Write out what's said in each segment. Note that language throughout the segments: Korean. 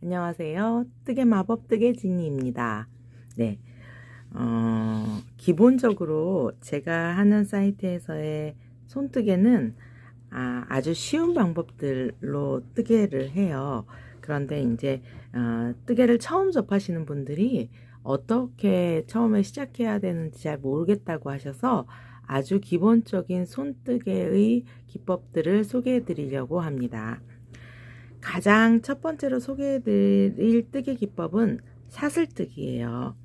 안녕하세요. 뜨개 마법 뜨개 지니입니다. 네. 어, 기본적으로 제가 하는 사이트에서의 손뜨개는 아, 아주 쉬운 방법들로 뜨개를 해요. 그런데 이제 어, 뜨개를 처음 접하시는 분들이 어떻게 처음에 시작해야 되는지 잘 모르겠다고 하셔서 아주 기본적인 손뜨개의 기법들을 소개해 드리려고 합니다. 가장 첫 번째로 소개해 드릴 뜨개 기법은 사슬뜨기예요.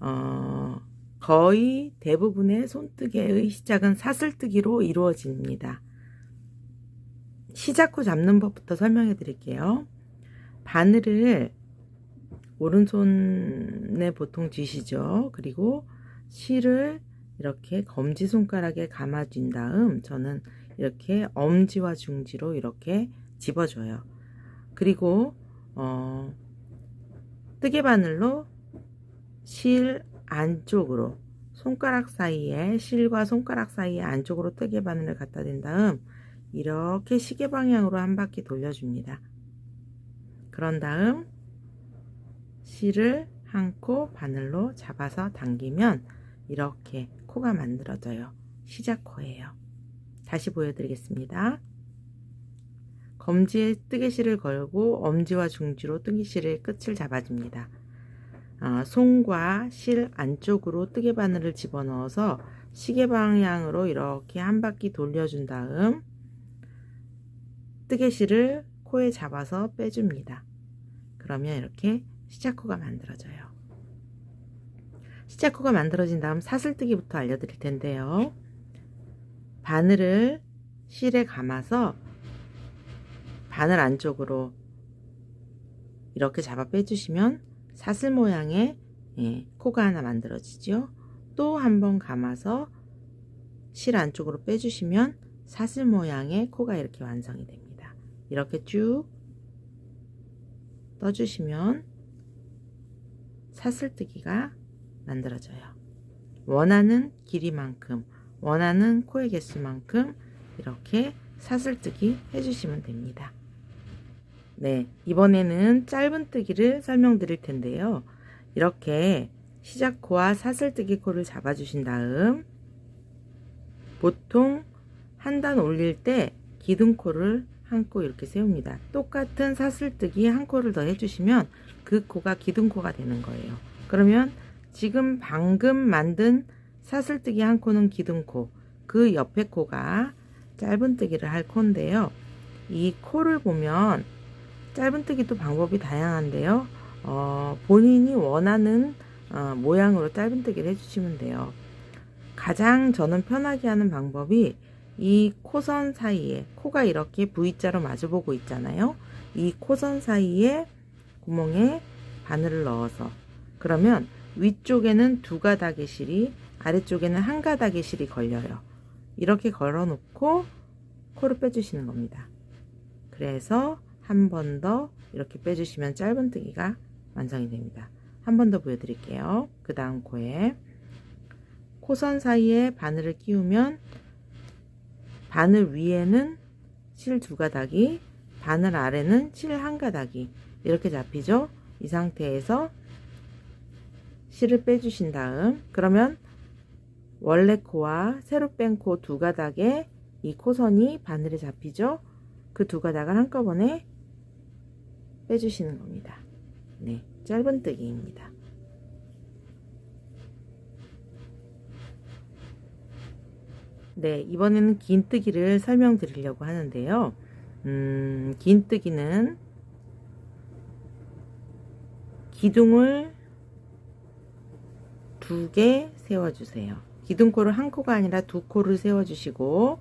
어, 거의 대부분의 손뜨개의 시작은 사슬뜨기로 이루어집니다. 시작 후 잡는 법부터 설명해 드릴게요. 바늘을 오른손에 보통 쥐시죠. 그리고 실을 이렇게 검지 손가락에 감아준 다음 저는 이렇게 엄지와 중지로 이렇게 집어줘요. 그리고 어, 뜨개 바늘로 실 안쪽으로 손가락 사이에 실과 손가락 사이에 안쪽으로 뜨개 바늘을 갖다 댄 다음 이렇게 시계 방향으로 한 바퀴 돌려줍니다. 그런 다음 실을 한 코 바늘로 잡아서 당기면 이렇게 코가 만들어져요. 시작 코예요. 다시 보여드리겠습니다. 검지에 뜨개실을 걸고 엄지와 중지로 뜨개실의 끝을 잡아줍니다. 어, 손과 실 안쪽으로 뜨개 바늘을 집어넣어서 시계 방향으로 이렇게 한 바퀴 돌려준 다음 뜨개실을 코에 잡아서 빼줍니다. 그러면 이렇게 시작코가 만들어져요. 시작코가 만들어진 다음 사슬뜨기부터 알려드릴 텐데요. 바늘을 실에 감아서 바늘 안쪽으로 이렇게 잡아 빼주시면 사슬 모양의 예, 코가 하나 만들어지죠. 또 한 번 감아서 실 안쪽으로 빼주시면 사슬 모양의 코가 이렇게 완성이 됩니다. 이렇게 쭉 떠주시면 사슬뜨기가 만들어져요. 원하는 길이만큼, 원하는 코의 개수만큼 이렇게 사슬뜨기 해주시면 됩니다. 네, 이번에는 짧은뜨기를 설명드릴 텐데요. 이렇게 시작코와 사슬뜨기 코를 잡아주신 다음 보통 한 단 올릴 때 기둥코를 한 코 이렇게 세웁니다. 똑같은 사슬뜨기 한 코를 더 해주시면 그 코가 기둥코가 되는 거예요. 그러면 지금 방금 만든 사슬뜨기 한 코는 기둥코, 그 옆에 코가 짧은뜨기를 할 코인데요. 이 코를 보면 짧은뜨기도 방법이 다양한데요. 어, 본인이 원하는 어, 모양으로 짧은뜨기를 해주시면 돼요. 가장 저는 편하게 하는 방법이 이 코선 사이에 코가 이렇게 V자로 마주보고 있잖아요. 이 코선 사이에 구멍에 바늘을 넣어서 그러면 위쪽에는 두 가닥의 실이 아래쪽에는 한 가닥의 실이 걸려요. 이렇게 걸어 놓고 코를 빼주시는 겁니다. 그래서 한 번 더 이렇게 빼주시면 짧은뜨기가 완성이 됩니다. 한 번 더 보여드릴게요. 그 다음 코에 코선 사이에 바늘을 끼우면 바늘 위에는 실 두 가닥이 바늘 아래는 실 한 가닥이 이렇게 잡히죠. 이 상태에서 실을 빼주신 다음 그러면 원래 코와 새로 뺀 코 두 가닥에 이 코선이 바늘에 잡히죠. 그 두 가닥을 한꺼번에 빼주시는 겁니다. 네, 짧은뜨기입니다. 네, 이번에는 긴뜨기를 설명드리려고 하는데요. 음, 긴뜨기는 기둥을 두 개 세워주세요. 기둥코를 한 코가 아니라 두 코를 세워주시고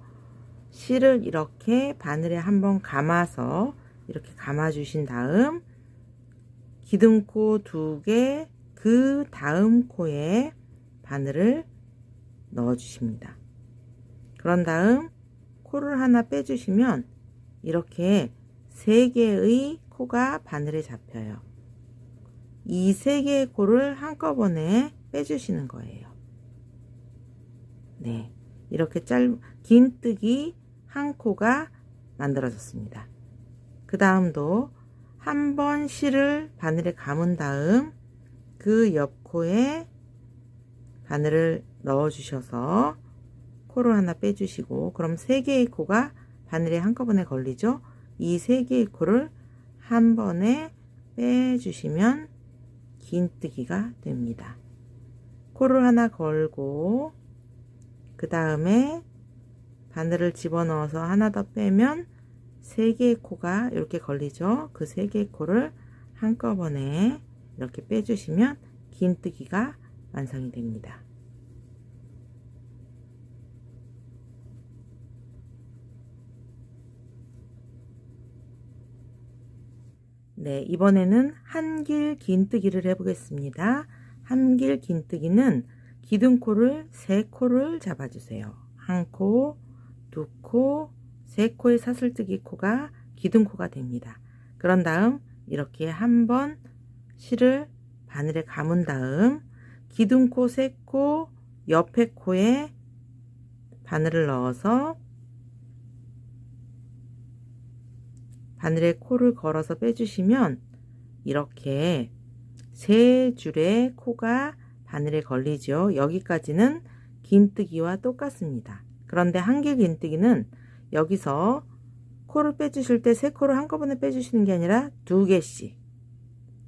실을 이렇게 바늘에 한번 감아서 이렇게 감아 주신 다음 기둥코 두 개 그 다음 코에 바늘을 넣어 주십니다. 그런 다음 코를 하나 빼주시면 이렇게 세 개의 코가 바늘에 잡혀요. 이 세 개의 코를 한꺼번에 빼주시는 거예요. 네. 이렇게 짧, 긴 뜨기 한 코가 만들어졌습니다. 그 다음도 한 번 실을 바늘에 감은 다음 그 옆코에 바늘을 넣어 주셔서 코를 하나 빼주시고 그럼 세 개의 코가 바늘에 한꺼번에 걸리죠? 이 세 개의 코를 한 번에 빼주시면 긴뜨기가 됩니다. 코를 하나 걸고 그 다음에 바늘을 집어넣어서 하나 더 빼면 세 개의 코가 이렇게 걸리죠. 그 세 개의 코를 한꺼번에 이렇게 빼주시면 긴 뜨기가 완성이 됩니다. 네, 이번에는 한길 긴뜨기를 해보겠습니다. 한길 긴뜨기는 기둥코를 세 코를 잡아주세요. 한 코, 두 코, 세 코의 사슬뜨기 코가 기둥코가 됩니다. 그런 다음 이렇게 한번 실을 바늘에 감은 다음 기둥코 세 코, 옆에 코에 바늘을 넣어서 바늘에 코를 걸어서 빼주시면 이렇게 세 줄의 코가 바늘에 걸리죠. 여기까지는 긴뜨기와 똑같습니다. 그런데 한길 긴뜨기는 여기서 코를 빼주실 때 세 코를 한꺼번에 빼주시는 게 아니라 두 개씩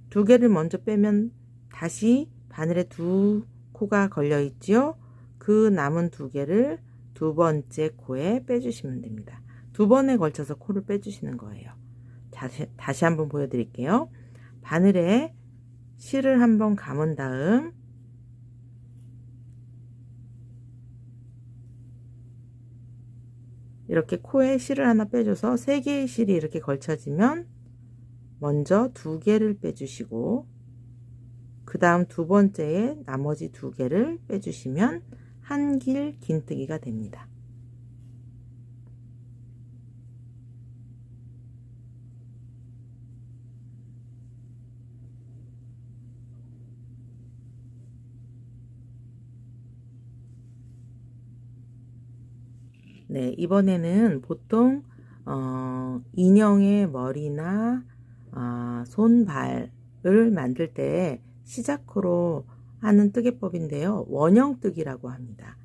두 개를 먼저 빼면 다시 바늘에 두 코가 걸려 있지요. 그 남은 두 개를 두 번째 코에 빼주시면 됩니다. 두 번에 걸쳐서 코를 빼주시는 거예요. 다시, 다시 한번 보여드릴게요. 바늘에 실을 한번 감은 다음 이렇게 코에 실을 하나 빼줘서 세 개의 실이 이렇게 걸쳐지면 먼저 두 개를 빼주시고 그 다음 두 번째에 나머지 두 개를 빼주시면 한 길 긴뜨기가 됩니다. 네, 이번에는 보통 어, 인형의 머리나 어, 손발을 만들 때 시작으로 하는 뜨개법인데요. 원형뜨기라고 합니다.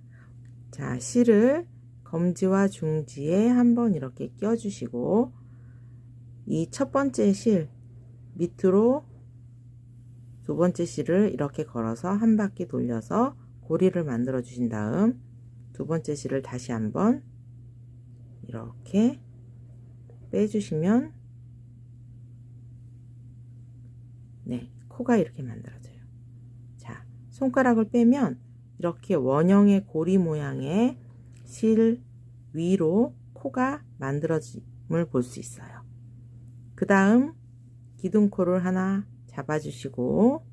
자, 실을 검지와 중지에 한번 이렇게 껴주시고 이 첫 번째 실 밑으로 두 번째 실을 이렇게 걸어서 한 바퀴 돌려서 고리를 만들어 주신 다음 두 번째 실을 다시 한번 이렇게 빼주시면 네 코가 이렇게 만들어져요. 자 손가락을 빼면 이렇게 원형의 고리 모양의 실 위로 코가 만들어짐을 볼 수 있어요. 그 다음 기둥코를 하나 잡아주시고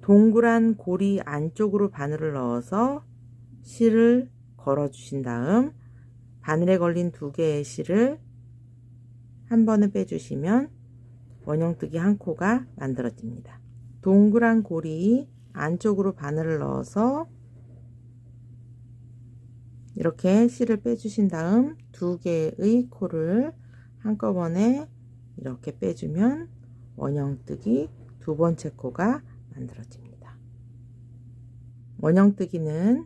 동그란 고리 안쪽으로 바늘을 넣어서 실을 걸어 주신 다음 바늘에 걸린 두 개의 실을 한 번에 빼주시면 원형뜨기 한 코가 만들어집니다. 동그란 고리 안쪽으로 바늘을 넣어서 이렇게 실을 빼주신 다음 두 개의 코를 한꺼번에 이렇게 빼주면 원형뜨기 두 번째 코가 만들어집니다. 원형뜨기는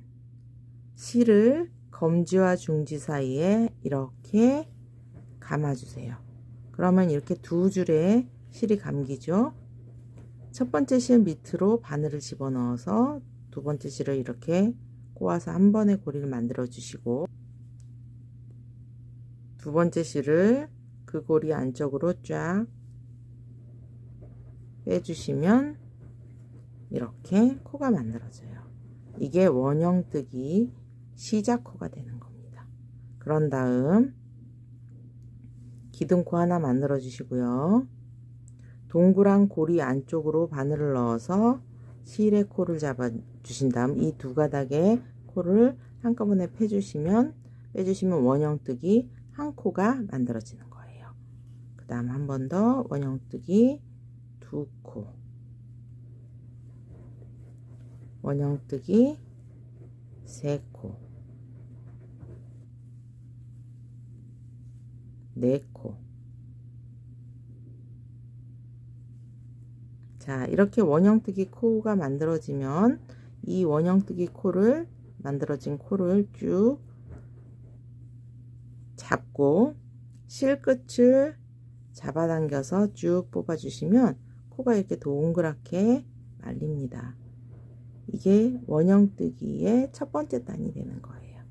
실을 검지와 중지 사이에 이렇게 감아주세요. 그러면 이렇게 두 줄에 실이 감기죠. 첫 번째 실 밑으로 바늘을 집어넣어서 두 번째 실을 이렇게 꼬아서 한 번에 고리를 만들어 주시고 두 번째 실을 그 고리 안쪽으로 쫙 빼주시면 이렇게 코가 만들어져요. 이게 원형뜨기 시작코가 되는 겁니다. 그런 다음 기둥코 하나 만들어 주시고요. 동그란 고리 안쪽으로 바늘을 넣어서 실의 코를 잡아 주신 다음 이 두 가닥의 코를 한꺼번에 빼주시면 빼주시면 원형뜨기 한 코가 만들어지는 거예요. 그 다음 한 번 더 원형뜨기 두 코 원형뜨기 세 코 네 코 자, 이렇게 원형뜨기 코가 만들어지면 이 원형뜨기 코를 만들어진 코를 쭉 잡고 실끝을 잡아당겨서 쭉 뽑아주시면 코가 이렇게 동그랗게 말립니다. 이게 원형뜨기의 첫 번째 단이 되는 거예요.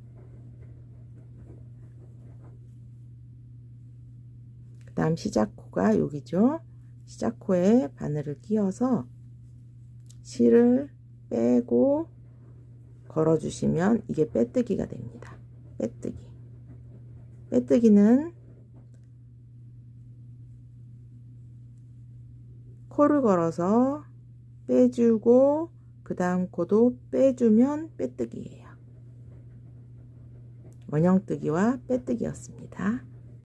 그 다음 시작코가 여기죠. 시작코에 바늘을 끼워서 실을 빼고 걸어주시면 이게 빼뜨기가 됩니다. 빼뜨기. 빼뜨기는 코를 걸어서 빼주고 그 다음 코도 빼주면 빼뜨기예요. 원형뜨기와 빼뜨기였습니다.